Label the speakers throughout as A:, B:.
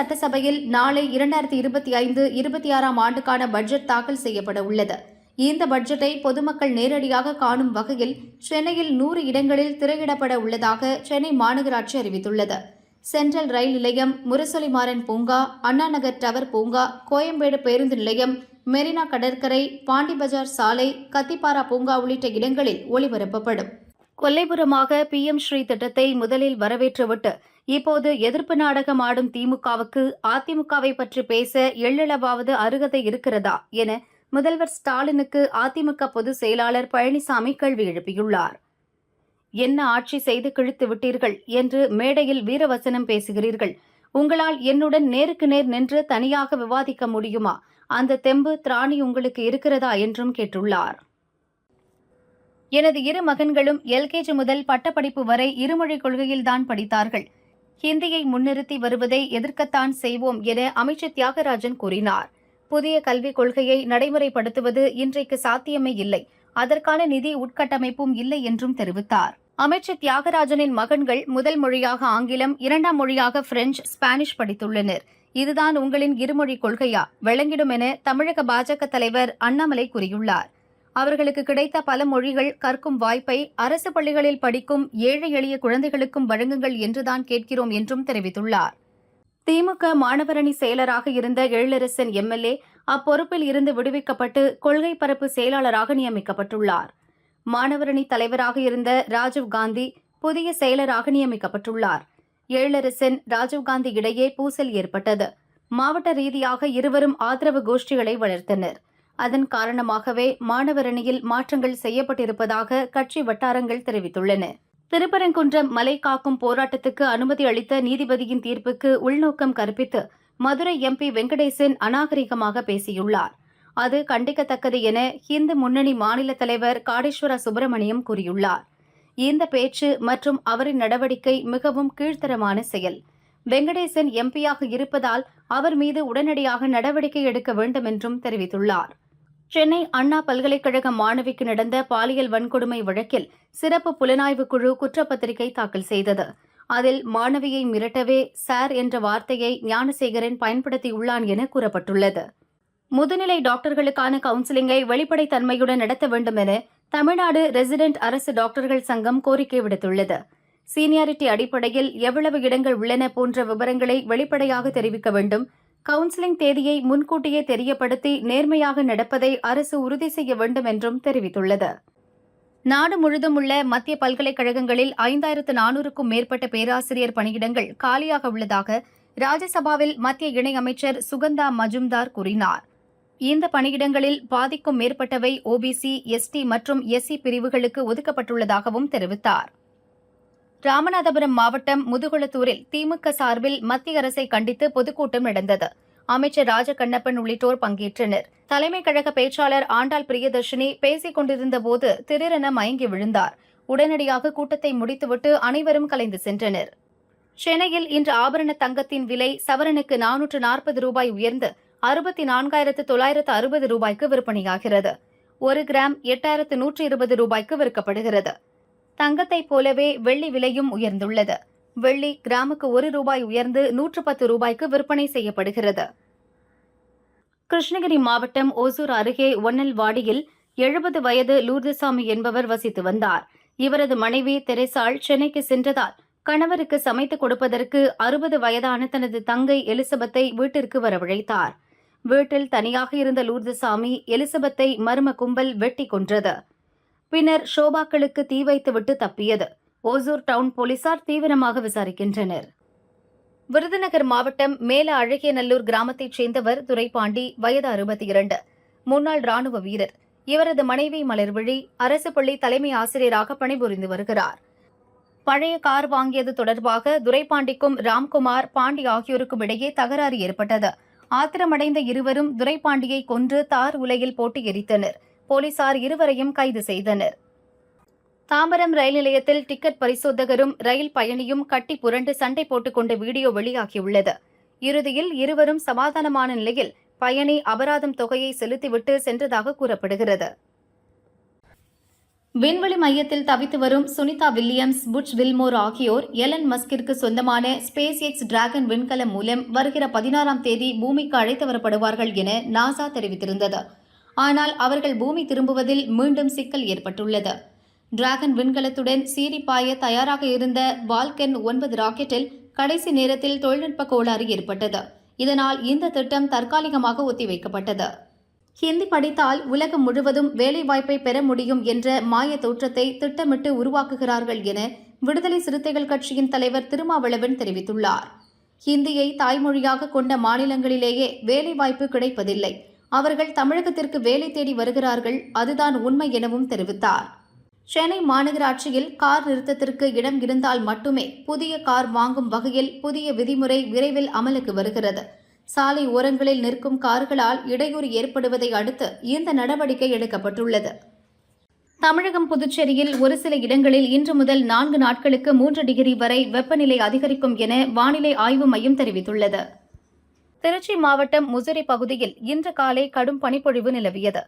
A: சட்டசபையில் நாளை இரண்டாயிரத்தி இருபத்தி ஐந்து இருபத்தி ஆறாம் ஆண்டுக்கான பட்ஜெட் தாக்கல் செய்யப்பட உள்ளது இந்த பட்ஜெட்டை பொதுமக்கள் நேரடியாக காணும் வகையில் சென்னையில் நூறு இடங்களில் திரையிடப்பட உள்ளதாக சென்னை மாநகராட்சி அறிவித்துள்ளது சென்ட்ரல் ரயில் நிலையம் முரசொலிமாறன் பூங்கா அண்ணாநகர் டவர் பூங்கா கோயம்பேடு பேருந்து நிலையம் மெரினா கடற்கரை பாண்டிபஜார் சாலை கத்திப்பாரா பூங்கா உள்ளிட்ட இடங்களில் ஒளிபரப்பப்படும் கொல்லைபுறமாக பிஎம் ஸ்ரீ திட்டத்தை முதலில் வரவேற்றுவிட்டு இப்போது எதிர்ப்பு நாடகம் ஆடும் திமுகவுக்கு அதிமுகவை பற்றி பேச எள்ளளவாவது அருகதை இருக்கிறதா என முதல்வர் ஸ்டாலினுக்கு அதிமுக பொதுச் செயலாளர் பழனிசாமி கேள்வி எழுப்பியுள்ளார் என்ன ஆட்சி செய்து கிழித்து விட்டீர்கள் என்று மேடையில் வீரவசனம் பேசுகிறீர்கள் உங்களால் என்னுடன் நேருக்கு நேர் நின்று தனியாக விவாதிக்க முடியுமா அந்த தெம்பு திராணி உங்களுக்கு இருக்கிறதா என்றும் கேட்டுள்ளார் எனது இரு மகன்களும் எல்கேஜி முதல் பட்டப்படிப்பு வரை இருமொழிக் கொள்கையில்தான் படித்தார்கள் ஹிந்தியை முன்னிறுத்தி வருவதை எதிர்க்கத்தான் செய்வோம் என அமைச்சர் தியாகராஜன் கூறினார் புதிய கல்விக் கொள்கையை நடைமுறைப்படுத்துவது இன்றைக்கு சாத்தியமே இல்லை அதற்கான நிதி உட்கட்டமைப்பும் இல்லை என்றும் தெரிவித்தார் அமைச்சர் தியாகராஜனின் மகன்கள் முதல் மொழியாக ஆங்கிலம் இரண்டாம் மொழியாக பிரெஞ்சு ஸ்பானிஷ் படித்துள்ளனர் இதுதான் உங்களின் இருமொழி கொள்கையா விளங்கிடும் என தமிழக பாஜக தலைவர் அண்ணாமலை கூறியுள்ளார் அவர்களுக்கு கிடைத்த பல மொழிகள் கற்கும் வாய்ப்பை அரசு பள்ளிகளில் படிக்கும் ஏழை எளிய குழந்தைகளுக்கும் வழங்குங்கள் என்றுதான் கேட்கிறோம் என்றும் தெரிவித்துள்ளார் திமுக மாணவரணி செயலராக இருந்த எழிலரசன் எம்எல்ஏ அப்பொறுப்பில் இருந்து விடுவிக்கப்பட்டு கொள்கை பரப்பு செயலாளராக நியமிக்கப்பட்டுள்ளார் மாணவரணி தலைவராக இருந்த ராஜீவ் காந்தி புதிய செயலராக நியமிக்கப்பட்டுள்ளார் எழிலரசன் ராஜீவ்காந்தி இடையே பூசல் ஏற்பட்டது மாவட்ட ரீதியாக இருவரும் ஆதரவு கோஷ்டிகளை வளர்த்தனர் அதன் காரணமாகவே மாணவரணியில் மாற்றங்கள் செய்யப்பட்டிருப்பதாக கட்சி வட்டாரங்கள் தெரிவித்துள்ளன திருப்பரங்குன்றம் மலை காக்கும் போராட்டத்துக்கு அனுமதி அளித்த நீதிபதியின் தீர்ப்புக்கு உள்நோக்கம் கற்பித்து மதுரை எம்பி வெங்கடேசன் அநாகரிகமாக பேசியுள்ளார் அது கண்டிக்கத்தக்கது என ஹிந்து முன்னணி மாநில தலைவர் காடேஸ்வர சுப்பிரமணியம் கூறியுள்ளார் இந்த பேச்சு மற்றும் அவரின் நடவடிக்கை மிகவும் கீழ்த்தரமான செயல் வெங்கடேசன் எம்பியாக இருப்பதால் அவர் மீது உடனடியாக நடவடிக்கை எடுக்க வேண்டும் என்றும் தெரிவித்துள்ளார் சென்னை அண்ணா பல்கலைக்கழக மாணவிக்கு நடந்த பாலியல் வன்கொடுமை வழக்கில் சிறப்பு புலனாய்வு குழு குற்றப்பத்திரிகை தாக்கல் செய்தது அதில் மாணவியை மிரட்டவே சார் என்ற வார்த்தையை ஞானசேகரன் பயன்படுத்தியுள்ளான் என கூறப்பட்டுள்ளது முதுநிலை டாக்டர்களுக்கான கவுன்சிலிங்கை வெளிப்படைத்தன்மையுடன் நடத்த வேண்டும் என தமிழ்நாடு ரெசிடென்ட் அரசு டாக்டர்கள் சங்கம் கோரிக்கை விடுத்துள்ளது சீனியாரிட்டி அடிப்படையில் எவ்வளவு இடங்கள் உள்ளன போன்ற விவரங்களை வெளிப்படையாக தெரிவிக்க வேண்டும் கவுன்சிலிங் தேதியை முன்கூட்டியே தெரியப்படுத்தி நேர்மையாக நடப்பதை அரசு உறுதி செய்ய வேண்டும் என்றும் தெரிவித்துள்ளது நாடு முழுதும் உள்ள மத்திய பல்கலைக்கழகங்களில் ஐந்தாயிரத்து நானூறுக்கும் மேற்பட்ட பேராசிரியர் பணியிடங்கள் காலியாக உள்ளதாக ராஜ்யசபாவில் மத்திய இணையமைச்சர் சுகந்தா மஜும்தார் கூறினார் இந்த பணியிடங்களில் பாதிக்கும் மேற்பட்டவை ஓபிசி எஸ்டி மற்றும் எஸ்சி பிரிவுகளுக்கு ஒதுக்கப்பட்டுள்ளதாகவும் தெரிவித்தாா் ராமநாதபுரம் மாவட்டம் முதுகுளத்தூரில் திமுக சார்பில் மத்திய அரசை கண்டித்து பொதுக்கூட்டம் நடந்தது அமைச்சர் ராஜகண்ணப்பன் உள்ளிட்டோர் பங்கேற்றனர் தலைமை கழக பேச்சாளர் ஆண்டாள் பிரியதர்ஷினி பேசிக் கொண்டிருந்த போது திடீரென மயங்கி விழுந்தார் உடனடியாக கூட்டத்தை முடித்துவிட்டு அனைவரும் கலைந்து சென்றனர் சென்னையில் இன்று ஆபரண தங்கத்தின் விலை சவரனுக்கு நானூற்று நாற்பது ரூபாய் உயர்ந்து அறுபத்தி நான்காயிரத்து தொள்ளாயிரத்து அறுபது ரூபாய்க்கு விற்பனையாகிறது ஒரு கிராம் எட்டாயிரத்து நூற்றி இருபது ரூபாய்க்கு விற்கப்படுகிறது தங்கத்தைப் போலவே வெள்ளி விலையும் உயர்ந்துள்ளது வெள்ளி கிராமுக்கு ஒரு ரூபாய் உயர்ந்து நூற்று பத்து ரூபாய்க்கு விற்பனை செய்யப்படுகிறது கிருஷ்ணகிரி மாவட்டம் ஓசூர் அருகே ஒன்னல்வாடியில் எழுபது வயது லூர்துசாமி என்பவர் வசித்து வந்தார் இவரது மனைவி தெரேசால் சென்னைக்கு சென்றதால் கணவருக்கு சமைத்துக் கொடுப்பதற்கு அறுபது வயதான தனது தங்கை எலிசபெத்தை வீட்டிற்கு வரவழைத்தார் வீட்டில் தனியாக இருந்த லூர்துசாமி எலிசபெத்தை மர்ம கும்பல் வெட்டி கொன்றது பின்னர் ஷோபாக்களுக்கு தீ வைத்துவிட்டு தப்பியது ஓசூர் டவுன் போலீசார் தீவிரமாக விசாரிக்கின்றனர் விருதுநகர் மாவட்டம் மேல அழகியநல்லூர் கிராமத்தைச் சேர்ந்தவர் துரைபாண்டி வயது அறுபத்தி இரண்டு முன்னாள் ராணுவ வீரர் இவரது மனைவி மலர்விழி அரசு பள்ளி தலைமை ஆசிரியராக பணிபுரிந்து வருகிறார் பழைய கார் வாங்கியது தொடர்பாக துரைபாண்டிக்கும் ராம்குமார் பாண்டி ஆகியோருக்கும் இடையே தகராறு ஏற்பட்டது ஆத்திரமடைந்த இருவரும் துரைபாண்டியை கொன்று தார் உலையில் போட்டு எரித்தனர் போலீசார் இருவரையும் கைது செய்தனர் தாம்பரம் ரயில் நிலையத்தில் டிக்கெட் பரிசோதகரும் ரயில் பயணியும் கட்டி புரண்டு சண்டை போட்டுக்கொண்ட வீடியோ வெளியாகியுள்ளது இறுதியில் இருவரும் சமாதானமான நிலையில் பயணி அபராதம் தொகையை செலுத்திவிட்டு சென்றதாக கூறப்படுகிறது விண்வெளி மையத்தில் தவித்து வரும் சுனிதா வில்லியம்ஸ் புட்ச் வில்மோர் ஆகியோர் எலன் மஸ்கிற்கு சொந்தமான ஸ்பேஸ் எக்ஸ் டிராகன் விண்கலம் மூலம் வருகிற பதினாறாம் தேதி பூமிக்கு அழைத்து வரப்படுவார்கள் என நாசா தெரிவித்திருந்தது ஆனால் அவர்கள் பூமி திரும்புவதில் மீண்டும் சிக்கல் ஏற்பட்டுள்ளது டிராகன் விண்கலத்துடன் சீரிப்பாய தயாராக இருந்த வால்கென் ஒன்பது ராக்கெட்டில் கடைசி நேரத்தில் தொழில்நுட்ப கோளாறு ஏற்பட்டது இதனால் இந்த திட்டம் தற்காலிகமாக ஒத்திவைக்கப்பட்டது ஹிந்தி படித்தால் உலகம் முழுவதும் வேலைவாய்ப்பை பெற முடியும் என்ற மாய தோற்றத்தை திட்டமிட்டு உருவாக்குகிறார்கள் என விடுதலை சிறுத்தைகள் கட்சியின் தலைவர் திருமாவளவன் தெரிவித்துள்ளார் ஹிந்தியை தாய்மொழியாக கொண்ட மாநிலங்களிலேயே வேலைவாய்ப்பு கிடைப்பதில்லை அவர்கள் தமிழகத்திற்கு வேலை தேடி வருகிறார்கள் அதுதான் உண்மை எனவும் தெரிவித்தார் சென்னை மாநகராட்சியில் கார் நிறுத்தத்திற்கு இடம் இருந்தால் மட்டுமே புதிய கார் வாங்கும் வகையில் புதிய விதிமுறை விரைவில் அமலுக்கு வருகிறது சாலை ஓரங்களில் நிற்கும் கார்களால் இடையூறு ஏற்படுவதை அடுத்து இந்த நடவடிக்கை எடுக்கப்பட்டுள்ளது தமிழகம் புதுச்சேரியில் ஒரு சில இடங்களில் இன்று முதல் நான்கு நாட்களுக்கு மூன்று டிகிரி வரை வெப்பநிலை அதிகரிக்கும் என வானிலை ஆய்வு மையம் தெரிவித்துள்ளது திருச்சி மாவட்டம் முசிறி பகுதியில் இன்று காலை கடும் பனிப்பொழிவு நிலவியது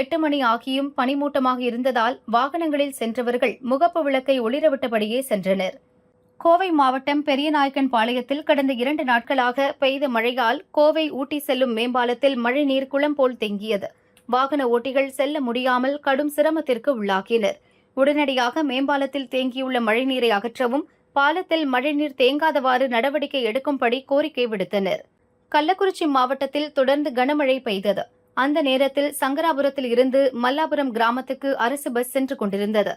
A: எட்டு மணி ஆகியும் பனிமூட்டமாக இருந்ததால் வாகனங்களில் சென்றவர்கள் முகப்பு விளக்கை ஒளிரவிட்டபடியே சென்றனர் கோவை மாவட்டம் பெரியநாயக்கன் பாளையத்தில் கடந்த இரண்டு நாட்களாக பெய்த மழையால் கோவை ஊட்டி செல்லும் மேம்பாலத்தில் மழைநீர் குளம் போல் தேங்கியது வாகன ஓட்டிகள் செல்ல முடியாமல் கடும் சிரமத்திற்கு உள்ளாகினர் உடனடியாக மேம்பாலத்தில் தேங்கியுள்ள மழைநீரை அகற்றவும் பாலத்தில் மழைநீர் தேங்காதவாறு நடவடிக்கை எடுக்கும்படி கோரிக்கை விடுத்தனர் கள்ளக்குறிச்சி மாவட்டத்தில் தொடர்ந்து கனமழை பெய்தது அந்த நேரத்தில் சங்கராபுரத்தில் இருந்து மல்லாபுரம் கிராமத்துக்கு அரசு பஸ் சென்று கொண்டிருந்தது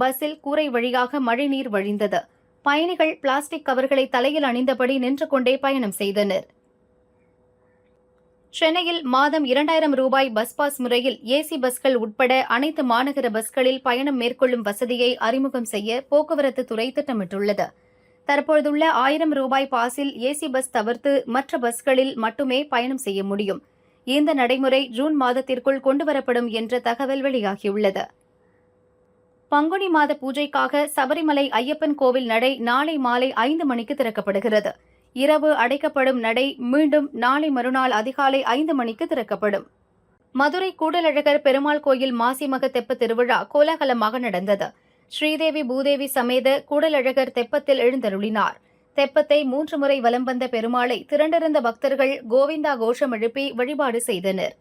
A: பஸ்ஸில் கூரை வழியாக மழைநீர் வழிந்தது பயணிகள் பிளாஸ்டிக் கவர்களை தலையில் அணிந்தபடி நின்று கொண்டே பயணம் செய்தனர் சென்னையில் மாதம் இரண்டாயிரம் ரூபாய் பஸ் பாஸ் முறையில் ஏசி பஸ்கள் உட்பட அனைத்து மாநகர பஸ்களில் பயணம் மேற்கொள்ளும் வசதியை அறிமுகம் செய்ய போக்குவரத்து துறை திட்டமிட்டுள்ளது தற்பொழுதுள்ள ஆயிரம் ரூபாய் பாஸில் ஏசி பஸ் தவிர்த்து மற்ற பஸ்களில் மட்டுமே பயணம் செய்ய முடியும் இந்த நடைமுறை ஜூன் மாதத்திற்குள் கொண்டுவரப்படும் என்ற தகவல் வெளியாகியுள்ளது பங்குனி மாத பூஜைக்காக சபரிமலை ஐயப்பன் கோவில் நடை நாளை மாலை ஐந்து மணிக்கு திறக்கப்படுகிறது இரவு அடைக்கப்படும் நடை மீண்டும் நாளை மறுநாள் அதிகாலை ஐந்து மணிக்கு திறக்கப்படும் மதுரை கூடலழகர் பெருமாள் கோயில் மாசிமக தெப்ப திருவிழா கோலாகலமாக நடந்தது ஸ்ரீதேவி பூதேவி சமேத கூடலழகர் தெப்பத்தில் எழுந்தருளினார் தெப்பத்தை மூன்று முறை வலம் வந்த பெருமாளை திரண்டிருந்த பக்தர்கள் கோவிந்தா கோஷம் எழுப்பி வழிபாடு செய்தனர்